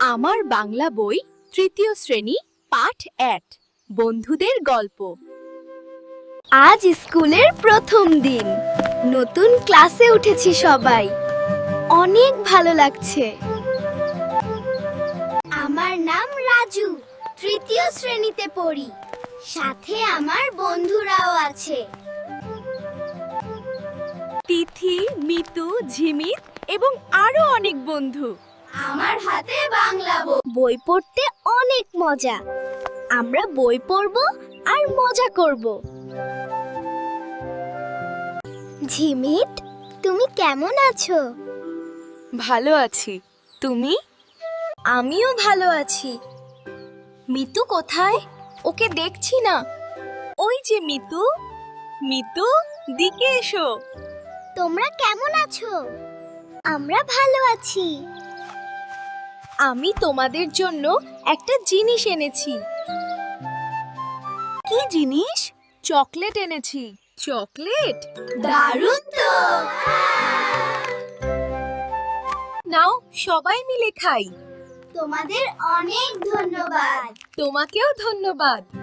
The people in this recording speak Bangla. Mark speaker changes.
Speaker 1: আমার বাংলা বই তৃতীয় শ্রেণি, পাঠ এক, বন্ধুদের গল্প।
Speaker 2: আজ স্কুলের প্রথম দিন। নতুন ক্লাসে উঠেছি সবাই। অনেক ভালো লাগছে। আমার নাম রাজু। তৃতীয় শ্রেণীতে পড়ি। সাথে আমার বন্ধুরাও আছে।
Speaker 1: তিথি, মিতু, ঝিমিত এবং আরও অনেক বন্ধু।
Speaker 2: আমার হাতে বাংলা বই। বই পড়তে অনেক মজা। আমরা বই পড়ব আর মজা করব। ঝিমিট তুমি কেমন আছো?
Speaker 1: ভালো আছি। তুমি?
Speaker 2: আমিও ভালো আছি। মিতু কোথায়? ওকে দেখছি না।
Speaker 1: ওই যে মিতু। মিতু দিকে এসো।
Speaker 2: তোমরা কেমন আছো? আমরা ভালো আছি।
Speaker 1: আমি তোমাদের জন্য একটা জিনিস এনেছি। কি জিনিস? চকলেট এনেছি। চকলেট?
Speaker 2: দারুণ তো!
Speaker 1: নাও সবাই মিলে খাই।
Speaker 2: তোমাদের অনেক ধন্যবাদ।
Speaker 1: তোমাকেও ধন্যবাদ।